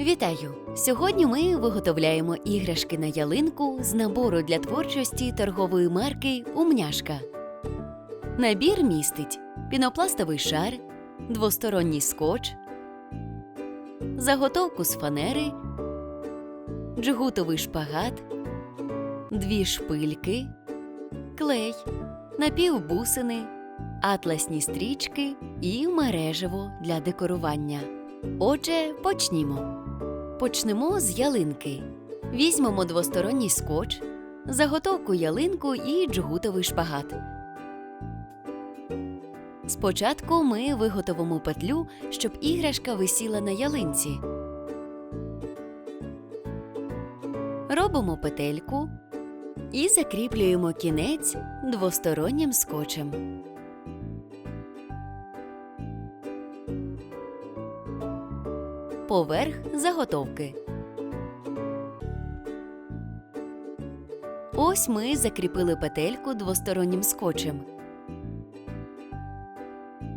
Вітаю! Сьогодні ми виготовляємо іграшки на ялинку з набору для творчості торгової марки Умняшка. Набір містить пінопластовий шар, двосторонній скотч, заготовку з фанери, джгутовий шпагат, дві шпильки, клей, напівбусини, атласні стрічки і мережево для декорування. Отже, почнімо. Почнемо з ялинки. Візьмемо двосторонній скотч, заготовку ялинку і джгутовий шпагат. Спочатку ми виготовимо петлю, щоб іграшка висіла на ялинці. Робимо петельку і закріплюємо кінець двостороннім скотчем. Поверх заготовки. Ось ми закріпили петельку двостороннім скотчем.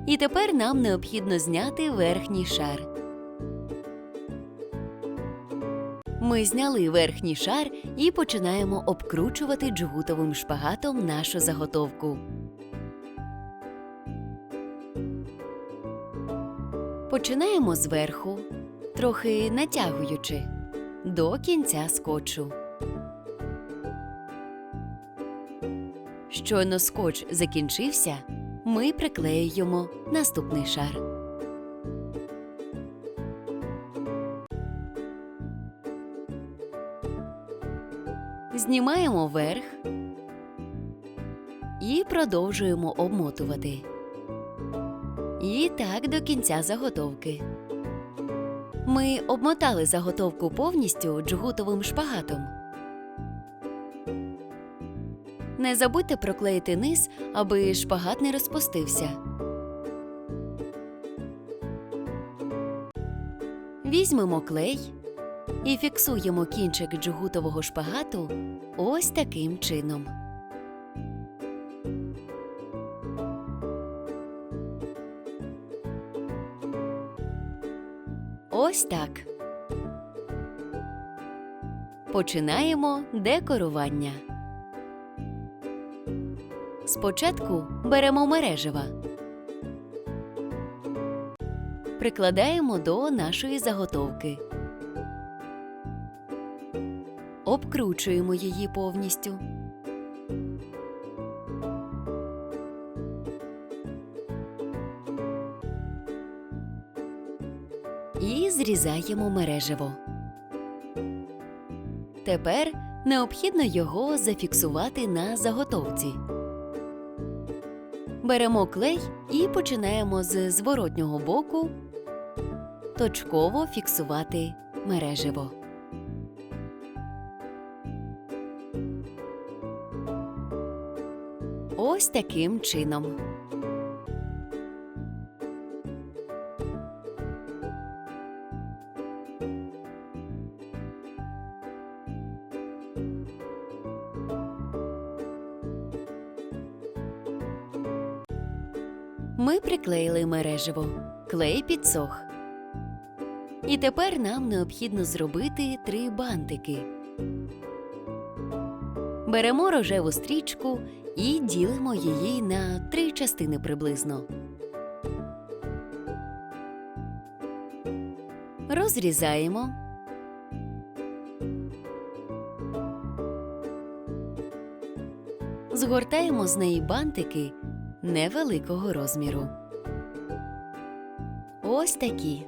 І тепер нам необхідно зняти верхній шар. Ми зняли верхній шар і починаємо обкручувати джгутовим шпагатом нашу заготовку. Починаємо зверху, трохи натягуючи до кінця скотчу. Щойно скотч закінчився, ми приклеюємо наступний шар. Знімаємо верх і продовжуємо обмотувати. І так до кінця заготовки. Ми обмотали заготовку повністю джгутовим шпагатом. Не забудьте проклеїти низ, аби шпагат не розпустився. Візьмемо клей і фіксуємо кінчик джгутового шпагату ось таким чином. Ось так. Починаємо декорування. Спочатку беремо мережева. Прикладаємо до нашої заготовки. Обкручуємо її повністю. І зрізаємо мережево. Тепер необхідно його зафіксувати на заготовці. Беремо клей і починаємо з зворотнього боку точково фіксувати мережево. Ось таким чином. Приклеїли мережево, клей підсох. І тепер нам необхідно зробити три бантики. Беремо рожеву стрічку і ділимо її на три частини приблизно. Розрізаємо. Згортаємо з неї бантики невеликого розміру. Ось такі.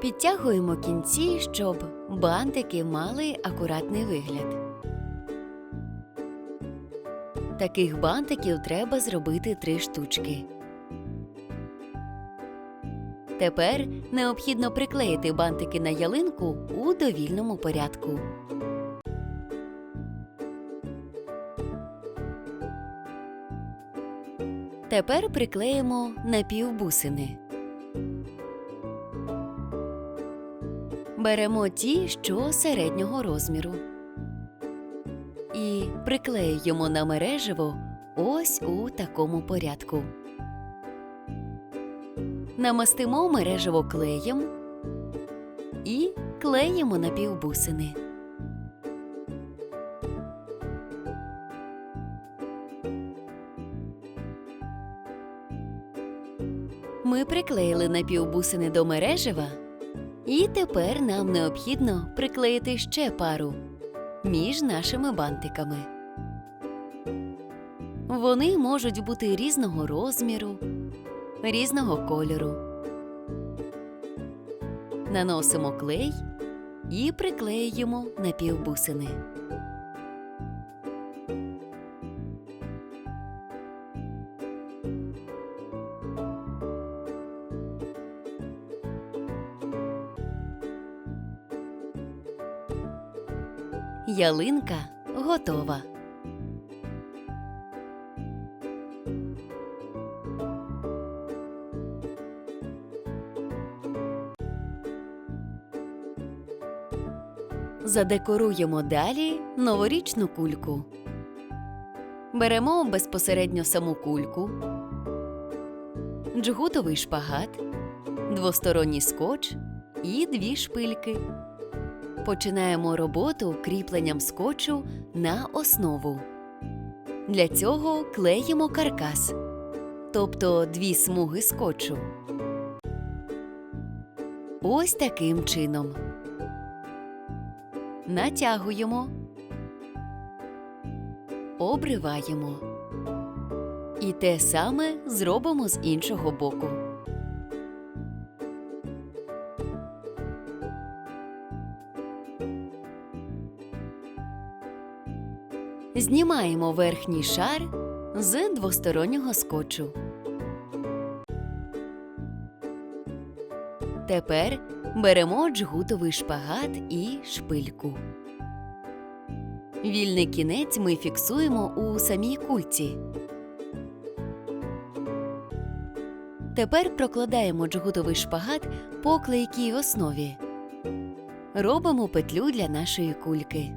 Підтягуємо кінці, щоб бантики мали акуратний вигляд. Таких бантиків треба зробити три штучки. Тепер необхідно приклеїти бантики на ялинку у довільному порядку. Тепер приклеїмо напівбусини. Беремо ті, що середнього розміру. І приклеюємо на мережево ось у такому порядку. Намастимо мережево клеєм і клеїмо напівбусини. Ми приклеїли напівбусини до мережева, і тепер нам необхідно приклеїти ще пару між нашими бантиками. Вони можуть бути різного розміру, різного кольору. Наносимо клей і приклеюємо напівбусини. Ялинка готова. Задекоруємо далі новорічну кульку. Беремо безпосередньо саму кульку, джгутовий шпагат, двосторонній скотч і дві шпильки. Починаємо роботу кріпленням скотчу на основу. Для цього клеїмо каркас, тобто дві смуги скотчу. Ось таким чином. Натягуємо, обриваємо. І те саме зробимо з іншого боку. Знімаємо верхній шар з двостороннього скотчу. Тепер беремо джгутовий шпагат і шпильку. Вільний кінець ми фіксуємо у самій кульці. Тепер прокладаємо джгутовий шпагат по клейкій основі. Робимо петлю для нашої кульки.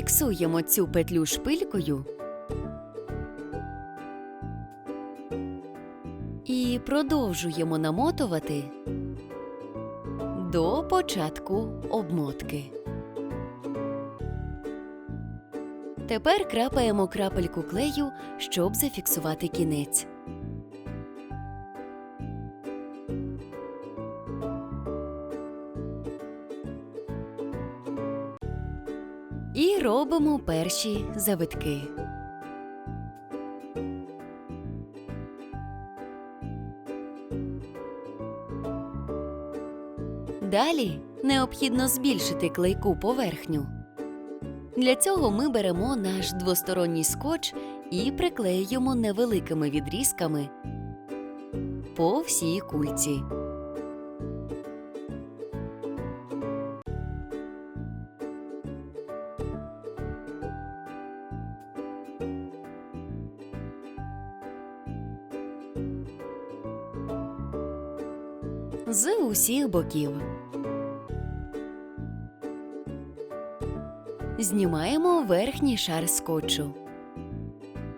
Фіксуємо цю петлю шпилькою і продовжуємо намотувати до початку обмотки. Тепер крапаємо крапельку клею, щоб зафіксувати кінець. Робимо перші завитки. Далі необхідно збільшити клейку поверхню. Для цього ми беремо наш двосторонній скотч і приклеюємо невеликими відрізками по всій кульці. З усіх боків. Знімаємо верхній шар скотчу.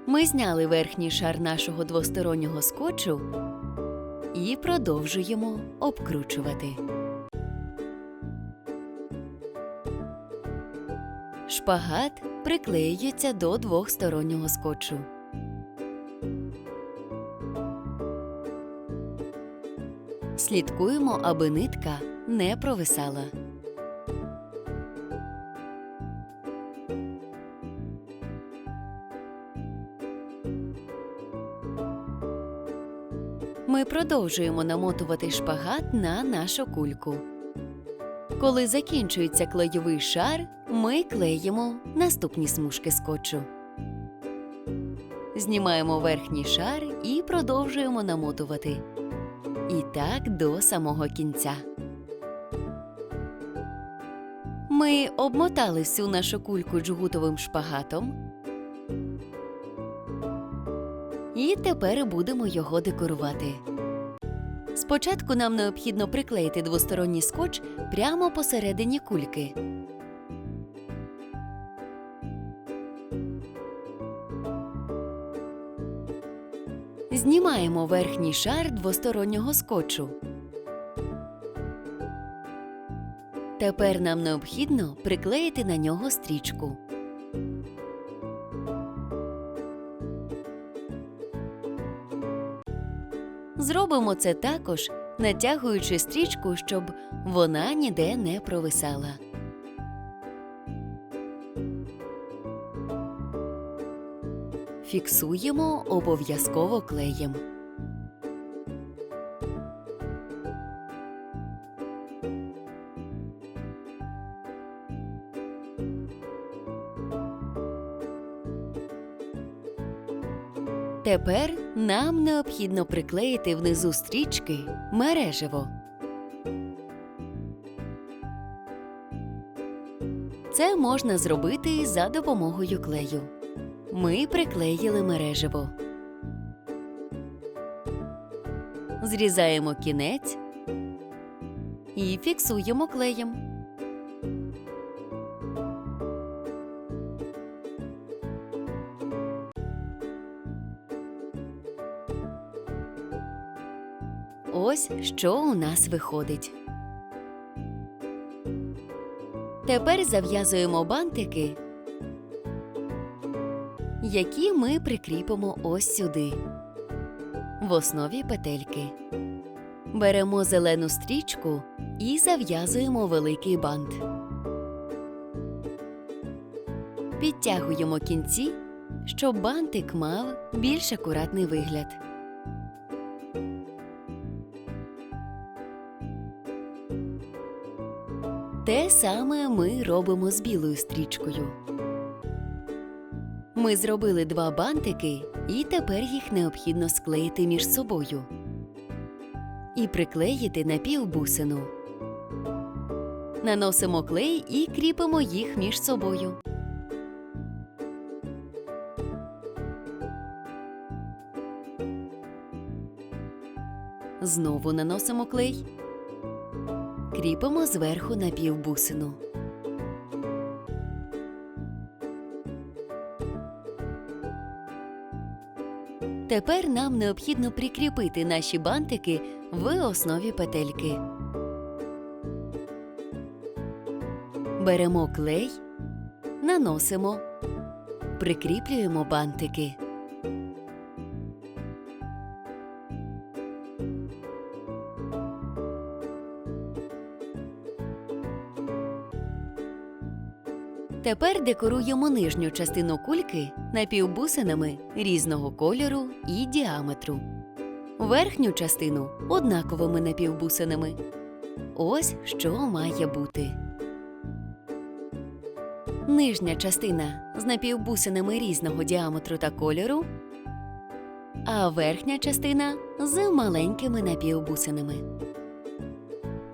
Ми зняли верхній шар нашого двостороннього скотчу і продовжуємо обкручувати. Шпагат приклеюється до двохстороннього скотчу. Слідкуємо, аби нитка не провисала. Ми продовжуємо намотувати шпагат на нашу кульку. Коли закінчується клейовий шар, ми клеїмо наступні смужки скотчу. Знімаємо верхній шар і продовжуємо намотувати. І так до самого кінця. Ми обмотали всю нашу кульку джгутовим шпагатом. І тепер будемо його декорувати. Спочатку нам необхідно приклеїти двосторонній скотч прямо посередині кульки. Знімаємо верхній шар двостороннього скотчу. Тепер нам необхідно приклеїти на нього стрічку. Зробимо це також, натягуючи стрічку, щоб вона ніде не провисала. Фіксуємо обов'язково клеєм. Тепер нам необхідно приклеїти внизу стрічки мережево. Це можна зробити за допомогою клею. Ми приклеїли мережево. Зрізаємо кінець і фіксуємо клеєм. Ось що у нас виходить. Тепер зав'язуємо бантики, які ми прикріпимо ось сюди, в основі петельки. Беремо зелену стрічку і зав'язуємо великий бант. Підтягуємо кінці, щоб бантик мав більш акуратний вигляд. Те саме ми робимо з білою стрічкою. Ми зробили два бантики, і тепер їх необхідно склеїти між собою і приклеїти на півбусину. Наносимо клей і кріпимо їх між собою. Знову наносимо клей. Кріпимо зверху на півбусину. Тепер нам необхідно прикріпити наші бантики в основі петельки. Беремо клей, наносимо, прикріплюємо бантики. Тепер декоруємо нижню частину кульки напівбусинами різного кольору і діаметру. Верхню частину однаковими напівбусинами. Ось що має бути. Нижня частина з напівбусинами різного діаметру та кольору, а верхня частина з маленькими напівбусинами.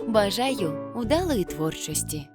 Бажаю вдалої творчості!